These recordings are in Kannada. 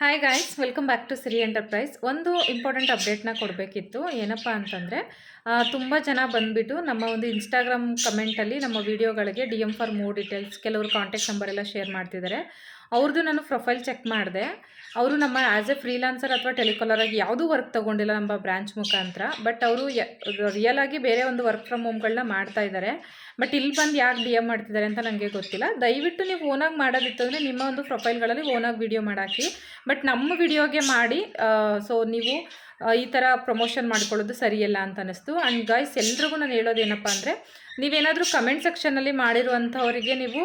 Hi guys welcome back to Siri enterprise ಒಂದು ಇಂಪಾರ್ಟೆಂಟ್ ಅಪ್ಡೇಟ್ನ ಕೊಡಬೇಕಿತ್ತು. ಏನಪ್ಪ ಅಂತಂದರೆ ತುಂಬ ಜನ ಬಂದುಬಿಟ್ಟು ನಮ್ಮ ಒಂದು ಇನ್ಸ್ಟಾಗ್ರಾಮ್ ಕಮೆಂಟಲ್ಲಿ ನಮ್ಮ ವೀಡಿಯೋಗಳಿಗೆ D M for more details ಕೆಲವರು ಕಾಂಟ್ಯಾಕ್ಟ್ ನಂಬರ್ ಎಲ್ಲ ಶೇರ್ ಮಾಡ್ತಿದ್ದಾರೆ. ಅವ್ರದ್ದು ನಾನು ಪ್ರೊಫೈಲ್ ಚೆಕ್ ಮಾಡಿದೆ. ಅವರು ನಮ್ಮ ಆ್ಯಸ್ ಎ ಫ್ರೀಲಾನ್ಸರ್ ಅಥವಾ ಟೆಲಿಕಾಲರ್ ಆಗಿ ಯಾವುದೂ ವರ್ಕ್ ತೊಗೊಂಡಿಲ್ಲ ನಮ್ಮ ಬ್ರಾಂಚ್ ಮುಖಾಂತರ. ಬಟ್ ಅವರು ರಿಯಲ್ ಆಗಿ ಬೇರೆ ಒಂದು ವರ್ಕ್ ಫ್ರಮ್ ಹೋಮ್ಗಳನ್ನ ಮಾಡ್ತಾ ಇದ್ದಾರೆ ಬಟ್ ಇಲ್ಲಿ ಬಂದು ಯಾಕೆ ಡಿ ಎಂ ಮಾಡ್ತಿದ್ದಾರೆ ಅಂತ ನನಗೆ ಗೊತ್ತಿಲ್ಲ. ದಯವಿಟ್ಟು ನೀವು ಓನಾಗಿ ಮಾಡೋದಿತ್ತು ಅಂದರೆ ನಿಮ್ಮ ಒಂದು ಪ್ರೊಫೈಲ್ಗಳಲ್ಲಿ ಓನಾಗಿ ವಿಡಿಯೋ ಮಾಡಾಕಿ. ಬಟ್ ನಮ್ಮ ವಿಡಿಯೋಗೆ ಮಾಡಿ ಸೊ ನೀವು ಈ ಥರ ಪ್ರಮೋಷನ್ ಮಾಡ್ಕೊಳ್ಳೋದು ಸರಿಯಲ್ಲ ಅಂತ ಅನ್ನಿಸ್ತು. ಆ್ಯಂಡ್ ಗಾಯ್ಸ್ ಎಲ್ರಿಗೂ ನಾನು ಹೇಳೋದು ಏನಪ್ಪ ಅಂದರೆ, ನೀವೇನಾದರೂ ಕಮೆಂಟ್ ಸೆಕ್ಷನಲ್ಲಿ ಮಾಡಿರುವಂಥವರಿಗೆ ನೀವು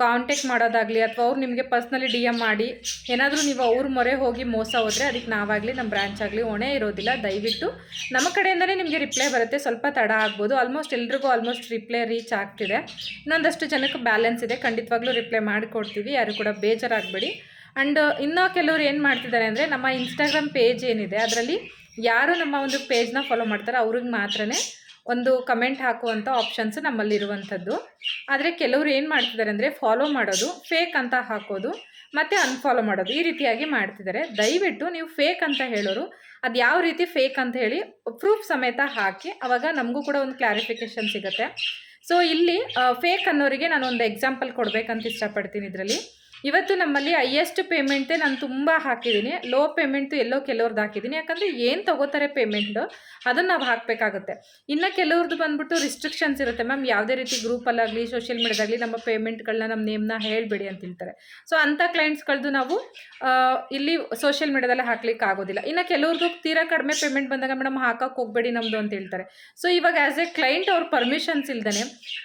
ಕಾಂಟ್ಯಾಕ್ಟ್ ಮಾಡೋದಾಗಲಿ ಅಥವಾ ಅವ್ರು ನಿಮಗೆ ಪರ್ಸ್ನಲಿ ಡಿ ಎಂ ಮಾಡಿ, ಏನಾದರೂ ನೀವು ಅವ್ರ ಮೊರೆ ಹೋಗಿ ಮೋಸ ಹೋದರೆ ಅದಕ್ಕೆ ನಾವಾಗಲಿ ನಮ್ಮ ಬ್ರ್ಯಾಂಚ್ ಆಗಲಿ ಹೊಣೆ ಇರೋದಿಲ್ಲ. ದಯವಿಟ್ಟು ನಮ್ಮ ಕಡೆಯಿಂದಲೇ ನಿಮಗೆ ರಿಪ್ಲೈ ಬರುತ್ತೆ. ಸ್ವಲ್ಪ ತಡ ಆಗ್ಬೋದು. ಆಲ್ಮೋಸ್ಟ್ ಎಲ್ರಿಗೂ ಆಲ್ಮೋಸ್ಟ್ ರಿಪ್ಲೈ ರೀಚ್ ಆಗ್ತಿದೆ. ಇನ್ನೊಂದಷ್ಟು ಜನಕ್ಕೆ ಬ್ಯಾಲೆನ್ಸ್ ಇದೆ. ಖಂಡಿತವಾಗ್ಲೂ ರಿಪ್ಲೈ ಮಾಡಿಕೊಡ್ತೀವಿ. ಯಾರು ಕೂಡ ಬೇಜಾರಾಗಬೇಡಿ. ಆ್ಯಂಡ್ ಇನ್ನೂ ಕೆಲವರು ಏನು ಮಾಡ್ತಿದ್ದಾರೆ ಅಂದರೆ ನಮ್ಮ ಇನ್ಸ್ಟಾಗ್ರಾಮ್ ಪೇಜ್ ಏನಿದೆ, ಅದರಲ್ಲಿ ಯಾರು ನಮ್ಮ ಒಂದು ಪೇಜ್ನ ಫಾಲೋ ಮಾಡ್ತಾರೆ ಅವ್ರಿಗೆ ಮಾತ್ರನೇ ಒಂದು ಕಮೆಂಟ್ ಹಾಕುವಂಥ ಆಪ್ಷನ್ಸ್ ನಮ್ಮಲ್ಲಿರುವಂಥದ್ದು. ಆದರೆ ಕೆಲವರು ಏನು ಮಾಡ್ತಿದ್ದಾರೆ ಅಂದರೆ ಫಾಲೋ ಮಾಡೋದು ಫೇಕ್ ಅಂತ ಹಾಕೋದು, ಮತ್ತು ಅನ್ಫಾಲೋ ಮಾಡೋದು ಈ ರೀತಿಯಾಗಿ ಮಾಡ್ತಿದ್ದಾರೆ. ದಯವಿಟ್ಟು ನೀವು ಫೇಕ್ ಅಂತ ಹೇಳೋರು, ಅದು ಯಾವ ರೀತಿ ಫೇಕ್ ಅಂತ ಹೇಳಿ ಪ್ರೂಫ್ ಸಮೇತ ಹಾಕಿ, ಅವಾಗ ನಮಗೂ ಕೂಡ ಒಂದು ಕ್ಲಾರಿಫಿಕೇಷನ್ ಸಿಗುತ್ತೆ. ಸೊ ಇಲ್ಲಿ ಫೇಕ್ ಅನ್ನೋರಿಗೆ ನಾನು ಒಂದು ಎಕ್ಸಾಂಪಲ್ ಕೊಡಬೇಕಂತ ಇಷ್ಟಪಡ್ತೀನಿ ಇದರಲ್ಲಿ. ಇವತ್ತು ನಮ್ಮಲ್ಲಿ ಹೈಯೆಸ್ಟ್ ಪೇಮೆಂಟೇ ನಾನು ತುಂಬ ಹಾಕಿದ್ದೀನಿ ಲೋ ಪೇಮೆಂಟು ಎಲ್ಲೋ ಕೆಲವ್ರದ್ದು ಹಾಕಿದ್ದೀನಿ ಯಾಕಂದರೆ ಏನು ತಗೋತಾರೆ ಪೇಮೆಂಟು ಅದನ್ನು ನಾವು ಹಾಕಬೇಕಾಗುತ್ತೆ. ಇನ್ನು ಕೆಲವ್ರದ್ದು ಬಂದ್ಬಿಟ್ಟು ರಿಸ್ಟ್ರಿಕ್ಷನ್ಸ್ ಇರುತ್ತೆ ಮ್ಯಾಮ್. ಯಾವುದೇ ರೀತಿ ಗ್ರೂಪಲ್ಲಾಗಲಿ ಸೋಷಿಯಲ್ ಮೀಡಿಯಾದಾಗಲಿ ನಮ್ಮ ಪೇಮೆಂಟ್ಗಳನ್ನ ನಮ್ಮ ನೇಮ್ನ ಹೇಳಬೇಡಿ ಅಂತ ಹೇಳ್ತಾರೆ. ಸೊ ಅಂಥ ಕ್ಲೈಂಟ್ಸ್ಗಳದ್ದು ನಾವು ಇಲ್ಲಿ ಸೋಷಿಯಲ್ ಮೀಡಿಯಾದಲ್ಲೇ ಹಾಕ್ಲಿಕ್ಕೆ ಆಗೋದಿಲ್ಲ. ಇನ್ನು ಕೆಲವ್ರದ್ದು ತೀರಾ ಕಡಿಮೆ ಪೇಮೆಂಟ್ ಬಂದಾಗ ಮೇಡಮ್ ಹಾಕಕ್ಕೆ ಹೋಗಬೇಡಿ ನಮ್ಮದು ಅಂತ ಹೇಳ್ತಾರೆ. ಸೊ ಇವಾಗ ಆ್ಯಸ್ ಎ ಕ್ಲೈಂಟ್ ಅವ್ರ ಪರ್ಮಿಷನ್ಸ್ ಇಲ್ದೇ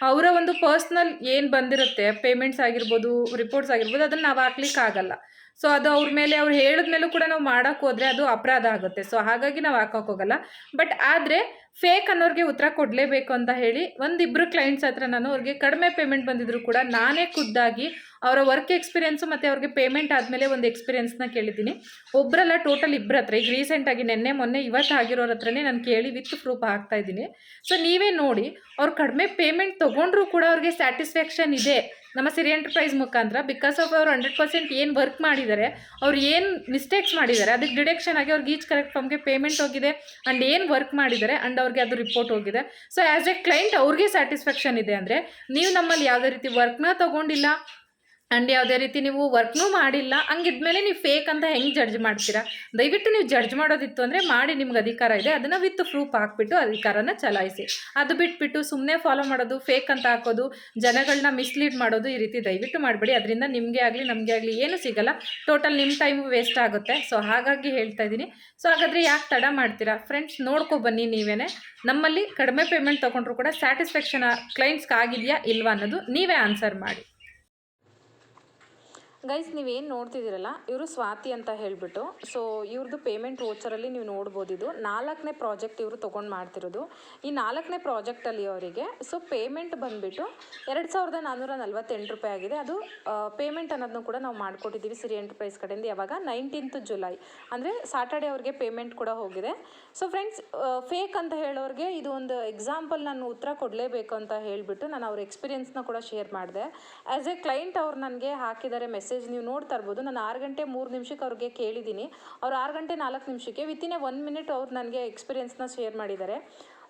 ಅವರ ಒಂದು ಪರ್ಸ್ನಲ್ ಏನು ಬಂದಿರುತ್ತೆ ಪೇಮೆಂಟ್ಸ್ ಆಗಿರ್ಬೋದು ರಿಪೋರ್ಟ್ಸ್ ಆಗಿರ್ಬೋದು ಅದನ್ನು ನಾವು ಹಾಕ್ಲಿಕ್ಕೆ ಆಗಲ್ಲ. ಸೊ ಅದು ಅವ್ರ ಮೇಲೆ ಅವ್ರು ಹೇಳಿದ ಮೇಲೂ ಕೂಡ ನಾವು ಮಾಡೋಕ್ಕೆ ಹೋದರೆ ಅದು ಅಪರಾಧ ಆಗುತ್ತೆ. ಸೊ ಹಾಗಾಗಿ ನಾವು ಹಾಕೋಕ್ಕೋಗಲ್ಲ ಬಟ್ ಆದರೆ ಫೇಕ್ ಅನ್ನೋರಿಗೆ ಉತ್ತರ ಕೊಡಲೇಬೇಕು ಅಂತ ಹೇಳಿ ಒಂದಿಬ್ಬರು ಕ್ಲೈಂಟ್ಸ್ ಹತ್ರ ನಾನು ಅವ್ರಿಗೆ ಕಡಿಮೆ ಪೇಮೆಂಟ್ ಬಂದಿದ್ರು ಕೂಡ ನಾನೇ ಖುದ್ದಾಗಿ ಅವರ ವರ್ಕ್ ಎಕ್ಸ್ಪೀರಿಯನ್ಸು ಮತ್ತು ಅವ್ರಿಗೆ ಪೇಮೆಂಟ್ ಆದಮೇಲೆ ಒಂದು ಎಕ್ಸ್ಪೀರಿಯೆನ್ಸ್ನ ಕೇಳಿದ್ದೀನಿ. ಒಬ್ಬರಲ್ಲ ಟೋಟಲ್ ಇಬ್ಬರ ಹತ್ರ, ಈಗ ರೀಸೆಂಟಾಗಿ ನಿನ್ನೆ, ಮೊನ್ನೆ ಇವತ್ತು ಆಗಿರೋರ ಹತ್ರನೇ ನಾನು ಕೇಳಿ ವಿತ್ ಪ್ರೂಫ್ ಹಾಕ್ತಾ ಇದ್ದೀನಿ. ಸೊ ನೀವೇ ನೋಡಿ, ಅವ್ರು ಕಡಿಮೆ ಪೇಮೆಂಟ್ ತೊಗೊಂಡ್ರೂ ಕೂಡ ಅವ್ರಿಗೆ ಸ್ಯಾಟಿಸ್ಫ್ಯಾಕ್ಷನ್ ಇದೆ. ನಮ್ಮ ಸಿರಿ ಎಂಟರ್ಪ್ರೈಸ್ ಮುಖಾಂತರ ಬಿಕಾಸ್ ಆಫ್ ಅವ್ರು ಹಂಡ್ರೆಡ್ ಪರ್ಸೆಂಟ್ ಏನು ವರ್ಕ್ ಮಾಡಿದ್ದಾರೆ ಅವ್ರು ಏನು ಮಿಸ್ಟೇಕ್ಸ್ ಮಾಡಿದ್ದಾರೆ ಅದಕ್ಕೆ ಡಿಡಕ್ಷನ್ ಆಗಿ ಅವ್ರಿಗೆ ಈಚ್ ಕರೆಕ್ಟ್ ಫಾರ್ಮ್ಗೆ ಪೇಮೆಂಟ್ ಹೋಗಿದೆ ಆ್ಯಂಡ್ ಏನು ವರ್ಕ್ ಮಾಡಿದ್ದಾರೆ ಆ್ಯಂಡ್ ಅವ್ರಿಗೆ ಅದು ರಿಪೋರ್ಟ್ ಹೋಗಿದೆ. ಸೊ ಆ್ಯಸ್ ಎ ಕ್ಲೈಂಟ್ ಅವ್ರಿಗೆ ಸ್ಯಾಟಿಸ್ಫ್ಯಾಕ್ಷನ್ ಇದೆ ಅಂದರೆ, ನೀವು ನಮ್ಮಲ್ಲಿ ಯಾವುದೇ ರೀತಿ ವರ್ಕ್ನ ತೊಗೊಂಡಿಲ್ಲ ಆ್ಯಂಡ್ ಯಾವುದೇ ರೀತಿ ನೀವು ವರ್ಕ್ನೂ ಮಾಡಿಲ್ಲ, ಹಂಗಿದ್ಮೇಲೆ ನೀವು ಫೇಕ್ ಅಂತ ಹೆಂಗೆ ಜಡ್ಜ್ ಮಾಡ್ತೀರಾ? ದಯವಿಟ್ಟು ನೀವು ಜಡ್ಜ್ ಮಾಡೋದಿತ್ತು ಅಂದರೆ ಮಾಡಿ ನಿಮ್ಗೆ ಅಧಿಕಾರ ಇದೆ, ಅದನ್ನು ವಿತ್ ಪ್ರೂಫ್ ಹಾಕ್ಬಿಟ್ಟು ಅಧಿಕಾರನ ಚಲಾಯಿಸಿ. ಅದು ಬಿಟ್ಬಿಟ್ಟು ಸುಮ್ಮನೆ ಫಾಲೋ ಮಾಡೋದು ಫೇಕ್ ಅಂತ ಹಾಕೋದು ಜನಗಳನ್ನ ಮಿಸ್ಲೀಡ್ ಮಾಡೋದು ಈ ರೀತಿ ದಯವಿಟ್ಟು ಮಾಡಬೇಡಿ. ಅದರಿಂದ ನಿಮಗೆ ಆಗಲಿ, ನಮಗೆ ಆಗಲಿ ಏನು ಸಿಗಲ್ಲ. ಟೋಟಲ್ ನಿಮ್ಮ ಟೈಮು ವೇಸ್ಟ್ ಆಗುತ್ತೆ. ಸೊ ಹಾಗಾಗಿ ಹೇಳ್ತಾ ಇದ್ದೀನಿ. ಸೊ ಹಾಗಾದರೆ ಯಾಕೆ ತಡ ಮಾಡ್ತೀರಾ? ಫ್ರೆಂಡ್ಸ್ ನೋಡ್ಕೊ ಬನ್ನಿ ನೀವೇ ನಮ್ಮಲ್ಲಿ ಕಡಿಮೆ ಪೇಮೆಂಟ್ ತೊಗೊಂಡ್ರು ಕೂಡ ಸ್ಯಾಟಿಸ್ಫ್ಯಾಕ್ಷನ್ ಕ್ಲೈಂಟ್ಸ್ಗೆ ಆಗಿದೆಯಾ ಇಲ್ವಾ ಅನ್ನೋದು ನೀವೇ ಆನ್ಸರ್ ಮಾಡಿ. ಗೈಸ್ ನೀವೇನು ನೋಡ್ತಿದ್ದೀರಲ್ಲ, ಇವರು ಸ್ವಾತಿ ಅಂತ ಹೇಳಿಬಿಟ್ಟು ಸೊ ಇವ್ರದ್ದು ಪೇಮೆಂಟ್ ವೋಚರಲ್ಲಿ ನೀವು ನೋಡ್ಬೋದು ಇದು. ನಾಲ್ಕನೇ ಪ್ರಾಜೆಕ್ಟ್ ಇವರು ತೊಗೊಂಡು ಮಾಡ್ತಿರೋದು. ಈ ನಾಲ್ಕನೇ ಪ್ರಾಜೆಕ್ಟಲ್ಲಿ ಅವರಿಗೆ ಸೊ ಪೇಮೆಂಟ್ ಬಂದುಬಿಟ್ಟು ಎರಡು ಸಾವಿರದ ನಾನ್ನೂರ ನಲ್ವತ್ತೆಂಟು ರೂಪಾಯಿ ಆಗಿದೆ. ಅದು ಪೇಮೆಂಟ್ ಅನ್ನೋದನ್ನು ಕೂಡ ನಾವು ಮಾಡಿಕೊಟ್ಟಿದ್ದೀವಿ ಸಿರಿ ಎಂಟರ್ಪ್ರೈಸ್ ಕಡೆಯಿಂದ. ಯಾವಾಗ? ನೈನ್ಟೀನ್ತ್ ಜುಲೈ ಅಂದರೆ ಸಾಟರ್ಡೆ ಅವ್ರಿಗೆ ಪೇಮೆಂಟ್ ಕೂಡ ಹೋಗಿದೆ. ಸೊ ಫ್ರೆಂಡ್ಸ್ ಫೇಕ್ ಅಂತ ಹೇಳೋರಿಗೆ ಇದು ಒಂದು ಎಕ್ಸಾಂಪಲ್ ನಾನು ಉತ್ತರ ಕೊಡಲೇಬೇಕು ಅಂತ ಹೇಳಿಬಿಟ್ಟು ನಾನು ಅವ್ರ ಎಕ್ಸ್ಪೀರಿಯನ್ಸ್ನ ಕೂಡ ಶೇರ್ ಮಾಡಿದೆ. ಆ್ಯಸ್ ಎ ಕ್ಲೈಂಟ್ ಅವ್ರು ನನಗೆ ಹಾಕಿದ್ದಾರೆ ಮೆಸೇಜ್ ನೀವು ನೋಡ್ತಾ ಇರ್ಬೋದು. ನಾನು ಆರು ಗಂಟೆ ಮೂರು ನಿಮಿಷಕ್ಕೆ ಅವ್ರಿಗೆ ಕೇಳಿದ್ದೀನಿ. ಅವ್ರು ಆರು ಗಂಟೆ ನಾಲ್ಕು ನಿಮಿಷಕ್ಕೆ ವಿತಿನ್ ಎ ಒನ್ ಮಿನಿಟ್ ಅವ್ರು ನನಗೆ ಎಕ್ಸ್ಪೀರಿಯೆನ್ಸ್ನ ಶೇರ್ ಮಾಡಿದ್ದಾರೆ.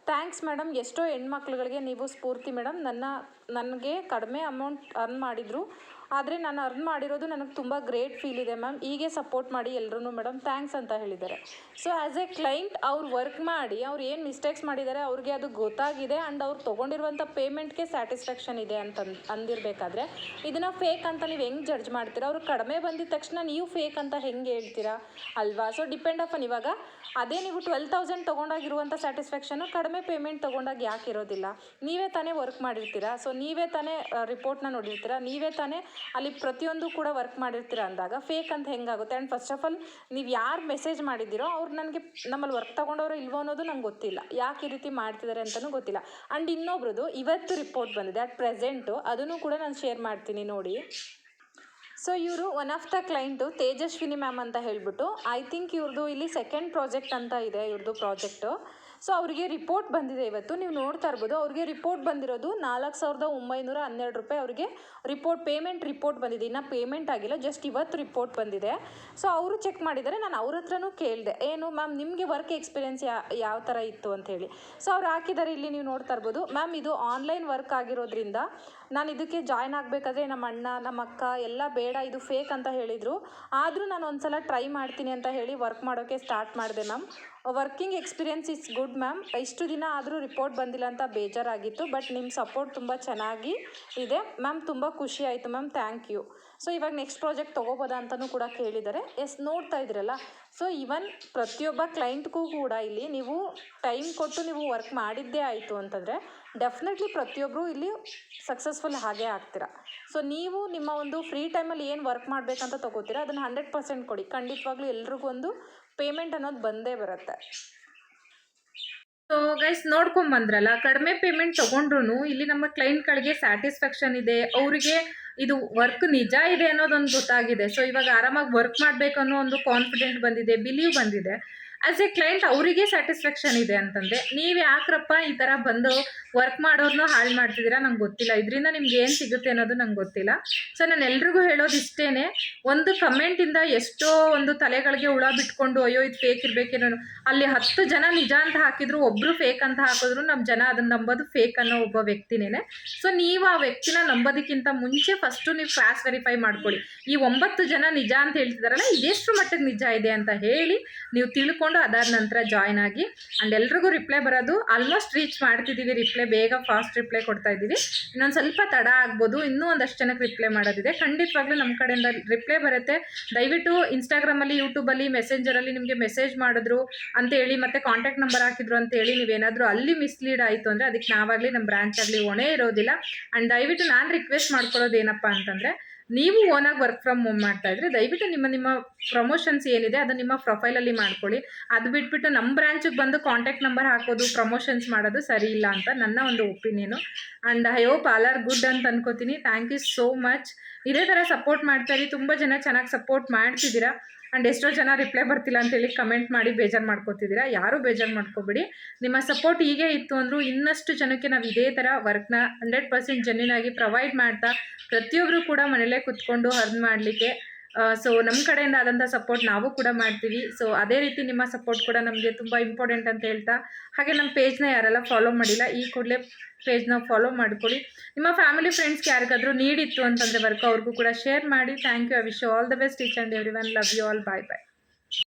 ಥ್ಯಾಂಕ್ಸ್ ಮೇಡಮ್ ಎಷ್ಟೋ ಹೆಣ್ಮಕ್ಳುಗಳಿಗೆ ನೀವು ಸ್ಫೂರ್ತಿ ಮೇಡಮ್ ನನ್ನ, ನನಗೆ ಕಡಿಮೆ ಅಮೌಂಟ್ ಅರ್ನ್ ಮಾಡಿದರು. ಆದರೆ ನಾನು ಅರ್ನ್ ಮಾಡಿರೋದು ನನಗೆ ತುಂಬ ಗ್ರೇಟ್ ಫೀಲ್ ಇದೆ ಮ್ಯಾಮ್ ಹೀಗೆ ಸಪೋರ್ಟ್ ಮಾಡಿ ಎಲ್ಲರೂ ಮೇಡಮ್ ಥ್ಯಾಂಕ್ಸ್ ಅಂತ ಹೇಳಿದ್ದಾರೆ. ಸೊ ಆ್ಯಸ್ ಎ ಕ್ಲೈಂಟ್ ಅವ್ರು ವರ್ಕ್ ಮಾಡಿ, ಅವ್ರು ಏನು ಮಿಸ್ಟೇಕ್ಸ್ ಮಾಡಿದ್ದಾರೆ ಅವ್ರಿಗೆ ಅದು ಗೊತ್ತಾಗಿದೆ ಆ್ಯಂಡ್ ಅವ್ರು ತೊಗೊಂಡಿರುವಂಥ ಪೇಮೆಂಟ್ಗೆ ಸ್ಯಾಟಿಸ್ಫ್ಯಾಕ್ಷನ್ ಇದೆ ಅಂತ ಅಂದ್- ಅಂದಿರಬೇಕಾದ್ರೆ, ಇದನ್ನು ಫೇಕ್ ಅಂತ ನೀವು ಹೆಂಗೆ ಜಡ್ಜ್ ಮಾಡ್ತೀರಾ? ಅವ್ರು ಕಡಿಮೆ ಬಂದಿದ ತಕ್ಷಣ ನೀವು ಫೇಕ್ ಅಂತ ಹೆಂಗೆ ಹೇಳ್ತೀರಾ? ಅಲ್ವಾ? ಸೊ ಡಿಪೆಂಡ್ ಅಪನ್ ಇವಾಗ, ಅದೇ ನೀವು ಟ್ವೆಲ್ ತೌಸಂಡ್ ತೊಗೊಂಡಾಗಿರುವಂಥ ಸ್ಯಾಟಿಸ್ಫ್ಯಾಕ್ಷನು ಕಡಿಮೆ ಪೇಮೆಂಟ್ ತೊಗೊಂಡಾಗ ಯಾಕೆ ಇರೋದಿಲ್ಲ? ನೀವೇ ತಾನೇ ವರ್ಕ್ ಮಾಡಿರ್ತೀರಾ? ಸೊ ನೀವೇ ತಾನೇ ರಿಪೋರ್ಟ್ನ ನೋಡಿರ್ತೀರಾ? ನೀವೇ ತಾನೇ ಅಲ್ಲಿ ಪ್ರತಿಯೊಂದು ಕೂಡ ವರ್ಕ್ ಮಾಡಿರ್ತೀರ ಅಂದಾಗ ಫೇಕ್ ಅಂತ ಹೆಂಗಾಗುತ್ತೆ? ಆ್ಯಂಡ್ ಫಸ್ಟ್ ಆಫ್ ಆಲ್ ನೀವು ಯಾರು ಮೆಸೇಜ್ ಮಾಡಿದ್ದೀರೋ ಅವ್ರು ನನಗೆ ನಮ್ಮಲ್ಲಿ ವರ್ಕ್ ತೊಗೊಂಡವ್ರು ಇಲ್ವೋ ಅನ್ನೋದು ನಂಗೆ ಗೊತ್ತಿಲ್ಲ. ಯಾಕೆ ಈ ರೀತಿ ಮಾಡ್ತಿದ್ದಾರೆ ಅಂತಲೂ ಗೊತ್ತಿಲ್ಲ. ಆ್ಯಂಡ್ ಇನ್ನೊಬ್ರದ್ದು ಇವತ್ತು ರಿಪೋರ್ಟ್ ಬಂದಿದೆ. ಅಟ್ ಪ್ರೆಸೆಂಟು ಅದನ್ನು ಕೂಡ ನಾನು ಶೇರ್ ಮಾಡ್ತೀನಿ ನೋಡಿ. ಸೊ ಇವರು one of the client Tejaswini ma'am ಅಂತ ಹೇಳಿಬಿಟ್ಟು ಐ ಥಿಂಕ್ ಇವ್ರದ್ದು ಇಲ್ಲಿ ಸೆಕೆಂಡ್ ಪ್ರಾಜೆಕ್ಟ್ ಅಂತ ಇದೆ ಇವ್ರದ್ದು ಪ್ರಾಜೆಕ್ಟು ಸೊ ಅವರಿಗೆ ರಿಪೋರ್ಟ್ ಬಂದಿದೆ ಇವತ್ತು. ನೀವು ನೋಡ್ತಾ ಇರ್ಬೋದು, ಅವ್ರಿಗೆ ರಿಪೋರ್ಟ್ ಬಂದಿರೋದು ನಾಲ್ಕು ಸಾವಿರದ ಒಂಬೈನೂರ ಹನ್ನೆರಡು ರೂಪಾಯಿ ಅವರಿಗೆ ರಿಪೋರ್ಟ್ ಪೇಮೆಂಟ್ ರಿಪೋರ್ಟ್ ಬಂದಿದೆ. ಇನ್ನು ಪೇಮೆಂಟ್ ಆಗಿಲ್ಲ ಜಸ್ಟ್ ಇವತ್ತು ರಿಪೋರ್ಟ್ ಬಂದಿದೆ. ಸೊ ಅವರು ಚೆಕ್ ಮಾಡಿದ್ದಾರೆ, ನಾನು ಅವ್ರ ಹತ್ರನೂ ಕೇಳಿದೆ. ಏನು ಮ್ಯಾಮ್ ನಿಮಗೆ ವರ್ಕ್ ಎಕ್ಸ್ಪೀರಿಯೆನ್ಸ್ ಯಾವ ಥರ ಇತ್ತು ಅಂತ ಹೇಳಿ. ಸೊ ಅವ್ರು ಹಾಕಿದ್ದಾರೆ, ಇಲ್ಲಿ ನೀವು ನೋಡ್ತಾ ಇರ್ಬೋದು. ಮ್ಯಾಮ್ ಇದು ಆನ್ಲೈನ್ ವರ್ಕ್ ಆಗಿರೋದ್ರಿಂದ ನಾನು ಇದಕ್ಕೆ ಜಾಯ್ನ್ ಆಗಬೇಕಾದ್ರೆ ನಮ್ಮ ಅಣ್ಣ, ನಮ್ಮ ಅಕ್ಕ ಎಲ್ಲ ಬೇಡ, ಇದು ಫೇಕ್ ಅಂತ ಹೇಳಿದರು. ಆದರೂ ನಾನು ಒಂದು ಸಲ ಟ್ರೈ ಮಾಡ್ತೀನಿ ಅಂತ ಹೇಳಿ ವರ್ಕ್ ಮಾಡೋಕ್ಕೆ ಸ್ಟಾರ್ಟ್ ಮಾಡಿದೆ ma'am working experience is good ma'am ಇಷ್ಟು ದಿನ ಆದರೂ ರಿಪೋರ್ಟ್ ಬಂದಿಲ್ಲ ಅಂತ ಬೇಜಾರಾಗಿತ್ತು ಬಟ್ ನಿಮ್ಮ ಸಪೋರ್ಟ್ ತುಂಬ ಚೆನ್ನಾಗಿ ಇದೆ. ಮ್ಯಾಮ್ ತುಂಬ ಖುಷಿ ಆಯಿತು ಮ್ಯಾಮ್ ಥ್ಯಾಂಕ್ ಯು ಸೊ ಇವಾಗ ನೆಕ್ಸ್ಟ್ ಪ್ರಾಜೆಕ್ಟ್ ತೊಗೋಬೋದಾ ಅಂತಲೂ ಕೂಡ ಕೇಳಿದ್ದಾರೆ. ಎಸ್ ನೋಡ್ತಾ ಇದ್ದೀರಲ್ಲ ಸೊ ಇವನ್ ಪ್ರತಿಯೊಬ್ಬ ಕ್ಲೈಂಟ್ಗೂ ಕೂಡ ಇಲ್ಲಿ ನೀವು ಟೈಮ್ ಕೊಟ್ಟು ನೀವು ವರ್ಕ್ ಮಾಡಿದ್ದೇ ಆಯಿತು ಅಂತಂದರೆ ಡೆಫಿನೆಟ್ಲಿ ಪ್ರತಿಯೊಬ್ಬರು ಇಲ್ಲಿ ಸಕ್ಸಸ್ಫುಲ್ ಹಾಗೆ ಆಗ್ತೀರ. ಸೊ ನೀವು ನಿಮ್ಮ ಒಂದು ಫ್ರೀ ಟೈಮಲ್ಲಿ ಏನು ವರ್ಕ್ ಮಾಡಬೇಕಂತ ತೊಗೋತೀರಾ, ಅದನ್ನು ಹಂಡ್ರೆಡ್ ಪರ್ಸೆಂಟ್ ಕೊಡಿ. ಖಂಡಿತವಾಗ್ಲೂ ಎಲ್ರಿಗೂ ಒಂದು ಪೇಮೆಂಟ್ ಅನ್ನೋದು ಬಂದೇ ಬರುತ್ತೆ. ಸೊ ಗೈಸ್ ನೋಡ್ಕೊಂಡ್ ಬಂದ್ರಲ್ಲ, ಕಡಿಮೆ ಪೇಮೆಂಟ್ ತಗೊಂಡ್ರು ಇಲ್ಲಿ ನಮ್ಮ ಕ್ಲೈಂಟ್ಗಳಿಗೆ ಸ್ಯಾಟಿಸ್ಫ್ಯಾಕ್ಷನ್ ಇದೆ, ಅವರಿಗೆ ಇದು ವರ್ಕ್ ನಿಜ ಇದೆ ಅನ್ನೋದೊಂದು ಗೊತ್ತಾಗಿದೆ. ಸೊ ಇವಾಗ ಆರಾಮಾಗಿ ವರ್ಕ್ ಮಾಡಬೇಕು ಅನ್ನೋ ಒಂದು ಕಾನ್ಫಿಡೆಂಟ್ ಬಂದಿದೆ ಬಿಲೀವ್ ಬಂದಿದೆ. ಆಸ್ ಎ ಕ್ಲೈಂಟ್ ಅವರಿಗೆ ಸ್ಯಾಟಿಸ್ಫ್ಯಾಕ್ಷನ್ ಇದೆ ಅಂತಂದ್ರೆ, ನೀವು ಯಾಕ್ರಪ್ಪ ಈ ಥರ ಬಂದು ವರ್ಕ್ ಮಾಡೋರ್ನು ಹಾಳು ಮಾಡ್ತಿದ್ದೀರಾ ನಂಗೆ ಗೊತ್ತಿಲ್ಲ. ಇದರಿಂದ ನಿಮ್ಗೆ ಏನು ಸಿಗುತ್ತೆ ಅನ್ನೋದು ನಂಗೆ ಗೊತ್ತಿಲ್ಲ. ಸೊ ನಾನು ಎಲ್ರಿಗೂ ಹೇಳೋದು ಇಷ್ಟೇ ಒಂದು ಕಮೆಂಟಿಂದ ಎಷ್ಟೋ ಒಂದು ತಲೆಗಳಿಗೆ ಹುಳ ಬಿಟ್ಕೊಂಡು, ಅಯ್ಯೋ, ಇದು ಫೇಕ್ ಇರಬೇಕೇನೋ ಅಲ್ಲಿ ಹತ್ತು ಜನ ನಿಜ ಅಂತ ಹಾಕಿದ್ರು ಒಬ್ಬರು ಫೇಕ್ ಅಂತ ಹಾಕಿದ್ರು ನಮ್ಮ ಜನ ಅದನ್ನ ನಂಬೋದು ಫೇಕ್ ಅನ್ನೋ ಒಬ್ಬ ವ್ಯಕ್ತಿನೇ ಸೊ ನೀವು ಆ ವ್ಯಕ್ತಿನ ನಂಬೋದಕ್ಕಿಂತ ಮುಂಚೆ ಫಸ್ಟು ನೀವು ಕ್ಲಾಸ್ ವೆರಿಫೈ ಮಾಡ್ಕೊಳ್ಳಿ. ಈ ಒಂಬತ್ತು ಜನ ನಿಜ ಅಂತ ಹೇಳ್ತಿದಾರಲ್ಲ, ಇದೆಷ್ಟು ಮಟ್ಟಿಗೆ ನಿಜ ಇದೆ ಅಂತ ಹೇಳಿ, ನೀವು ತಿಳ್ಕೊಂಡು ಅದಾದ ನಂತರ ಜಾಯ್ನ್ ಆಗಿ ಆ್ಯಂಡ್ ಎಲ್ರಿಗೂ ರಿಪ್ಲೈ ಬರೋದು ಆಲ್ಮೋಸ್ಟ್ ರೀಚ್ ಮಾಡ್ತಿದ್ದೀವಿ ರಿಪ್ಲೈ ಬೇಗ ಫಾಸ್ಟ್ ರಿಪ್ಲೈ ಕೊಡ್ತಾ ಇದ್ದೀವಿ ಇನ್ನೊಂದು ಸ್ವಲ್ಪ ತಡ ಆಗ್ಬೋದು, ಇನ್ನೂ ಒಂದಷ್ಟು ಜನಕ್ಕೆ ರಿಪ್ಲೈ ಮಾಡೋದಿದೆ. ಖಂಡಿತವಾಗ್ಲೂ ನಮ್ಮ ಕಡೆಯಿಂದ ರಿಪ್ಲೈ ಬರುತ್ತೆ. ದಯವಿಟ್ಟು ಇನ್ಸ್ಟಾಗ್ರಾಮಲ್ಲಿ ಯೂಟ್ಯೂಬಲ್ಲಿ ಮೆಸೆಂಜರಲ್ಲಿ ನಿಮಗೆ ಮೆಸೇಜ್ ಮಾಡಿದ್ರು ಅಂತ ಹೇಳಿ, ಮತ್ತೆ ಕಾಂಟ್ಯಾಕ್ಟ್ ನಂಬರ್ ಹಾಕಿದ್ರು ಅಂತ ಹೇಳಿ ನೀವೇನಾದರೂ ಅಲ್ಲಿ ಮಿಸ್ಲೀಡ್ ಆಯಿತು ಅಂದರೆ ಅದಕ್ಕೆ ನಾವಾಗಲಿ ನಮ್ಮ ಆಗಲಿ ಹೊಣೆ ಇರೋದಿಲ್ಲ. ಆ್ಯಂಡ್ ದಯವಿಟ್ಟು ನಾನು ರಿಕ್ವೆಸ್ಟ್ ಮಾಡ್ಕೊಳ್ಳೋದು ಏನಪ್ಪ ಅಂತಂದರೆ ನೀವು ಓನಾಗಿ ವರ್ಕ್ ಫ್ರಮ್ ಹೋಮ್ ಮಾಡ್ತಾ ಇದ್ರೆ, ದಯವಿಟ್ಟು ನಿಮ್ಮ ನಿಮ್ಮ ಪ್ರಮೋಷನ್ಸ್ ಏನಿದೆ ಅದು ನಿಮ್ಮ ಪ್ರೊಫೈಲಲ್ಲಿ ಮಾಡ್ಕೊಳ್ಳಿ. ಅದು ಬಿಟ್ಬಿಟ್ಟು ನಮ್ಮ ಬ್ರಾಂಚಿಗೆ ಬಂದು ಕಾಂಟ್ಯಾಕ್ಟ್ ನಂಬರ್ ಹಾಕೋದು ಪ್ರಮೋಷನ್ಸ್ ಮಾಡೋದು ಸರಿ ಇಲ್ಲ ಅಂತ ನನ್ನ ಒಂದು opinion and I hope all are good ಅಂತ ಅನ್ಕೋತೀನಿ. ಥ್ಯಾಂಕ್ ಯು ಸೋ ಮಚ್ ಇದೇ ಥರ ಸಪೋರ್ಟ್ ಮಾಡ್ತಾ ಇರಿ. ತುಂಬ ಜನ ಚೆನ್ನಾಗಿ ಸಪೋರ್ಟ್ ಮಾಡ್ತಿದ್ದೀರಾ. ಆ್ಯಂಡ್ ಎಷ್ಟೋ ಜನ ರಿಪ್ಲೈ ಬರ್ತಿಲ್ಲ ಅಂತೇಳಿ ಕಮೆಂಟ್ ಮಾಡಿ ಬೇಜಾರು ಮಾಡ್ಕೋತಿದ್ದೀರಾ? ಯಾರೂ ಬೇಜಾರು ಮಾಡ್ಕೋಬೇಡಿ. ನಿಮ್ಮ ಸಪೋರ್ಟ್ ಹೀಗೆ ಇತ್ತು ಅಂದರೂ ಇನ್ನಷ್ಟು ಜನಕ್ಕೆ ನಾವು ಇದೇ ಥರ ವರ್ಕ್ನ ಹಂಡ್ರೆಡ್ ಪರ್ಸೆಂಟ್ ಜನ್ಯನಾಗಿ ಪ್ರೊವೈಡ್ ಮಾಡ್ತಾ ಪ್ರತಿಯೊಬ್ಬರು ಕೂಡ ಮನೇಲೇ ಕುತ್ಕೊಂಡು ಅರ್ನ್ ಮಾಡಲಿಕ್ಕೆ ಸೊ ನಮ್ಮ ಕಡೆಯಿಂದ ಆದಂಥ ಸಪೋರ್ಟ್ ನಾವು ಕೂಡ ಮಾಡ್ತೀವಿ. ಸೊ ಅದೇ ರೀತಿ ನಿಮ್ಮ ಸಪೋರ್ಟ್ ಕೂಡ ನಮಗೆ ತುಂಬ ಇಂಪಾರ್ಟೆಂಟ್ ಅಂತ ಹೇಳ್ತಾ, ಹಾಗೆ ನಮ್ಮ ಪೇಜ್ನ ಯಾರೆಲ್ಲ ಫಾಲೋ ಮಾಡಿಲ್ಲ, ಈ ಕೂಡಲೇ ಪೇಜ್ನ ಫಾಲೋ ಮಾಡ್ಕೊಳ್ಳಿ. ನಿಮ್ಮ ಫ್ಯಾಮಿಲಿ ಫ್ರೆಂಡ್ಸ್ಗೆ ಯಾರಿಗಾದರೂ ನೀಡಿತ್ತು ಅಂತಂದರೆ ವರ್ಕ್ ಅವ್ರಿಗೂ ಕೂಡ ಶೇರ್ ಮಾಡಿ. Thank you I wish all the best each and every one love you all bye bye